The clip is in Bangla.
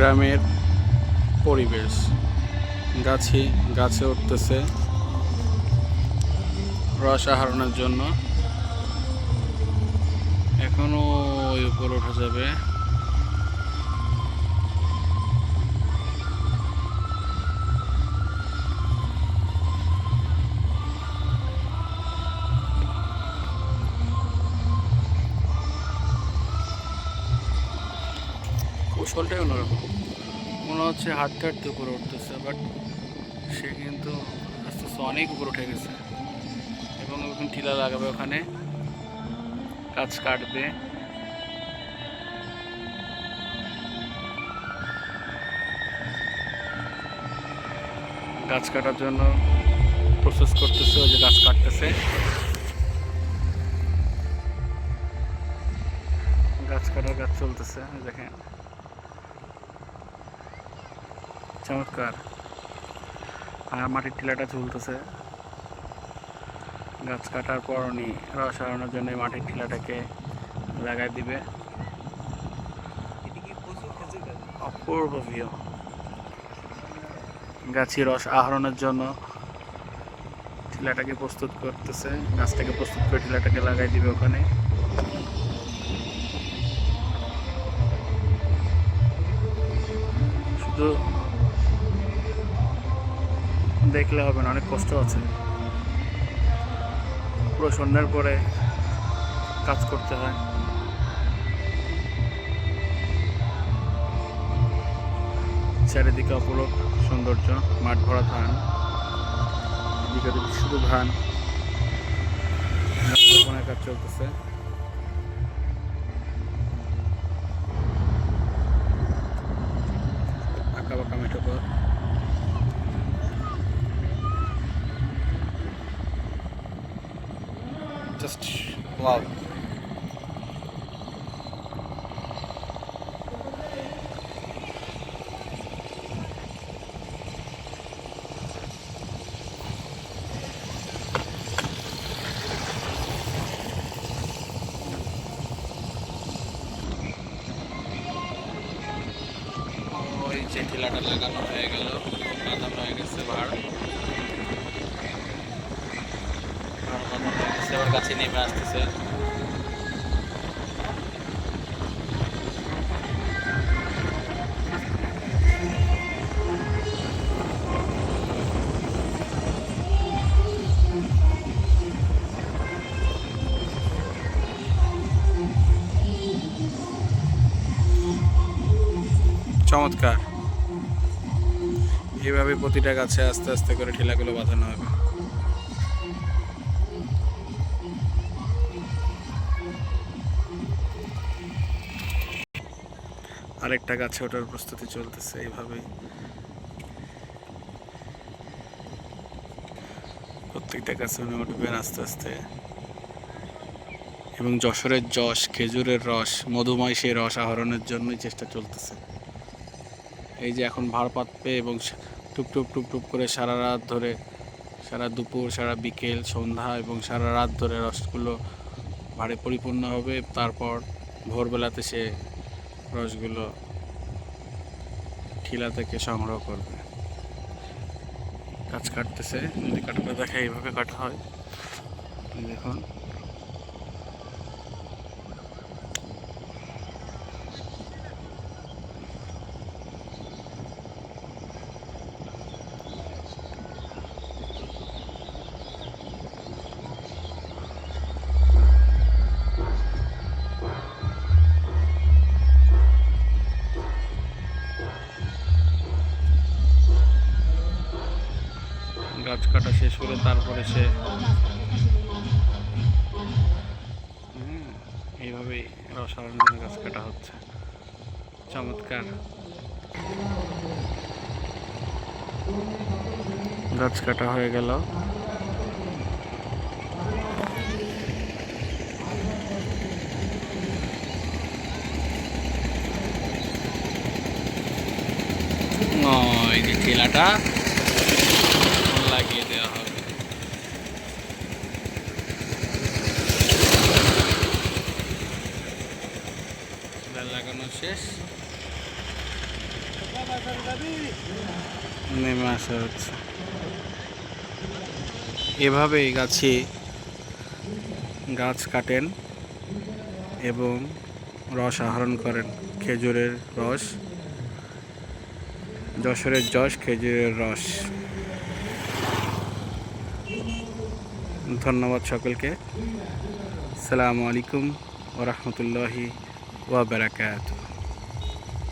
গ্রামের পরিবেশ। গাছি গাছে উঠতেছে। রস আহরণের জন্য। এখনও ওই উপর ওঠা যাবে। কৌশলটাই অন্যরকম। মনে হচ্ছে হাঁটতে হাঁটতে উপরে উঠতেছে বাট সে কিন্তু আস্তে আস্তে অনেক উপরে উঠে গেছে। এবং এখন টিলা লাগাবে ওখানে গাছ কাটবে। গাছ কাটার জন্য প্রসেস করতেছে, ওই যে গাছ কাটতেছে। গাছ কাটার গাছ চলতেছে, দেখেন। চমৎকার। আর মাটির টিলাটা ঝুলতেছে। গাছ কাটার পর উনি রস আনানোর জন্য মাটির টিলাটাকে লাগাই দিবে। অপূর্ব গাছি রস আহরণের জন্য টিলাটাকে প্রস্তুত করতেছে। গাছটাকে প্রস্তুত করে টিলাটাকে লাগাই দিবে ওখানে। শুধু দেখলে হবে না, অনেক কষ্ট আছে। পুরো সন্ধ্যার পরে কাজ করতে হয়। চারিদিকে অপরূপ সৌন্দর্য, মাঠ ভরা ধান, এদিকে শুধু ধান। কাজ চলতেছে। জাস্ট ওয়াও ওই যে ঠেলাটা লাগানো হয়ে গেল গাছে নেমে আসতেছে। চমৎকার। এভাবে প্রতিটা গাছে আস্তে আস্তে করে ঠেলাগুলো বাঁধানো হবে। আরেকটা গাছে ওঠার প্রস্তুতি চলতেছে এইভাবেই। প্রত্যেকটা গাছে উনি উঠবেন আস্তে আস্তে। এবং যশোরের যশ, খেজুরের রস মধুময় সেই রস আহরণের জন্যই চেষ্টা চলতেছে। এই যে এখন ভাড় পাতবে এবং সা- টুপ টুপ টুপ টুপ করে সারা রাত ধরে, সারা দুপুর, সারা বিকেল, সন্ধ্যা এবং সারা রাত ধরে রসগুলো ভাড়ে পরিপূর্ণ হবে। তারপর ভোরবেলাতে সে রসগুলো ঠিলা থেকে সংগ্রহ করবে। গাছ কাটতেছে যদি কাটাটা দেখা এইভাবে কাটা হয়। দেখুন। গাছ কাটা শেষ করে তারপরে সে এইভাবেই জন্য গাছ কাটা হচ্ছে। চমৎকার। গাছ কাটা হয়ে গেল। ওই যে ঠেলাটা লাগিয়ে দেওয়া হবে ঠেলা লাগানো শেষ। নেমে আসা হচ্ছে। এভাবেই গাছে গাছ কাটেন এবং রস আহরণ করেন খেজুরের রস, যশোরের যশ খেজুরের রস। ধন্যবাদ সকলকে। সালামু আলাইকুম ওরহমতুল্লাহি wabarakatuh.